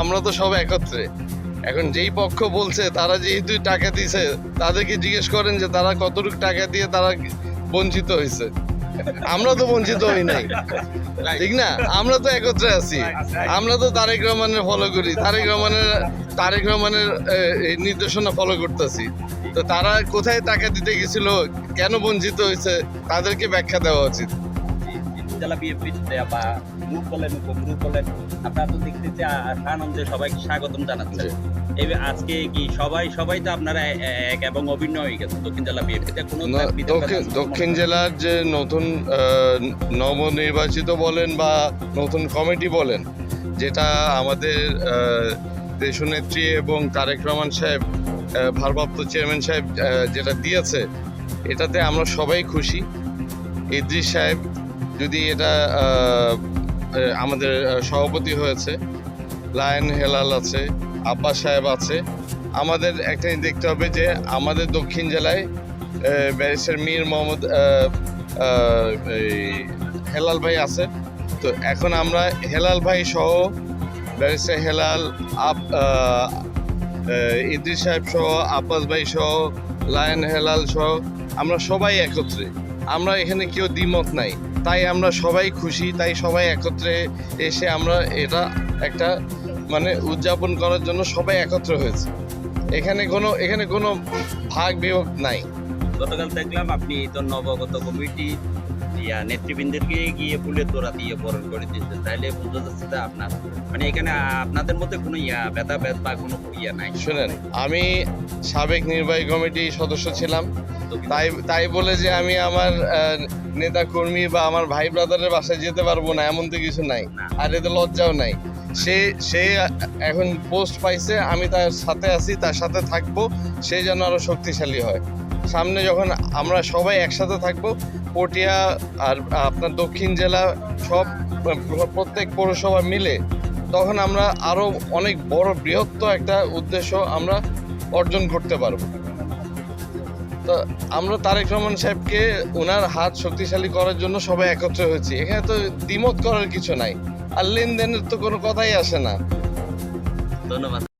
আমরা তো সব একত্রে। এখন যেই পক্ষ বলছে, তারা যেহেতু টাকা দিছে তাদেরকে জিজ্ঞেস করেন যে তারা কতটুকু টাকা দিয়ে তারা বঞ্চিত হয়েছে। আমরা তো বঞ্চিত হই নাই। ঠিক না? আমরা তো একত্রে আছি। আমরা তো তারেক রহমানের ফলো করি। তারেক রহমানের তারেক রহমানের নির্দেশনা ফলো করতেছি। তো তারা কোথায় টাকা দিতে গেছিল, কেন বঞ্চিত হয়েছে, তাদেরকে ব্যাখ্যা দেওয়া উচিত। জেলা বিএনপি বা গ্রুপ বলেন উপগ্রুপ বলেন আপনারা তো দেখতেছি আনন্দে সবাইকে স্বাগতম জানাচ্ছেন। এই আজকে কি সবাই সবাই তো আপনারা এক এবং অভিন্ন হয়ে গেছে দক্ষিণ জেলা বিএনপিতে? কোনো দক্ষিণ জেলার যে নতুন নবনির্বাচিত বলেন বা নতুন কমিটি বলেন যেটা আমাদের দেশনেত্রী এবং তারেক রহমান সাহেব ভারপ্রাপ্ত চেয়ারম্যান সাহেব যেটা দিয়েছে এটাতে আমরা সবাই খুশি। ইদ্রিস সাহেব যদি এটা আমাদের সভাপতি হয়েছে, লায়ন হেলাল আছে আব্বাস সাহেব আছে, আমাদের একটা দেখতে হবে যে আমাদের দক্ষিণ জেলায় ব্যারিস্টার মীর মোহাম্মদ হেলাল ভাই আছে। তো এখন আমরা হেলাল ভাই সহ ব্যারিস্টার হেলাল, আপ ইদ্রিস সাহেব সহ, আব্বাস ভাই সহ, লায়ন হেলাল সহ, আমরা সবাই একত্রে। আমরা এখানে কেউ দ্বিমত নাই। তাই আমরা সবাই খুশি, তাই সবাই একত্রে এসে আমরা এটা একটা মানে উদযাপন করার জন্য সবাই একত্র হয়েছে। এখানে কোনো এখানে কোনো ভাগ বিভক্ত নাই। গতকাল দেখলাম আপনি তো নবগত কমিটি ইয়া নেতৃবৃন্দকে গিয়ে ফুলের তোরা দিয়ে বরণ করে দিয়েছেন তাইলে বুঝতে যাচ্ছে যে আপনার মানে এখানে আপনাদের মধ্যে কোনো ইয়া ব্যথা ব্যথ বা কোনো ইয়া নাই। শুনেন আমি সাবেক নির্বাহী কমিটি সদস্য ছিলাম। তাই তাই বলে যে আমি আমার নেতা কর্মী বা আমার ভাই ব্রাদারের বাসায় যেতে পারব না এমন তো কিছু নাই। আর এতে লজ্জাও নাই। সে সে এখন পোস্ট পাইছে আমি তার সাথে আছি তার সাথে থাকব সে যেন আরও শক্তিশালী হয়। সামনে যখন আমরা সবাই একসাথে থাকব, পটিয়া আর আপনার দক্ষিণ জেলা সব প্রত্যেক পৌরসভা মিলে, তখন আমরা আরও অনেক বড় বৃহত্তর একটা উদ্দেশ্য আমরা অর্জন করতে পারব। তো আমরা তারেক রহমান সাহেবকে ওনার হাত শক্তিশালী করার জন্য সবাই একত্র হয়েছি। এখানে তো দ্বিমত করার কিছু নাই। আর লেনদেনের তো কোনো কথাই আসে না। ধন্যবাদ।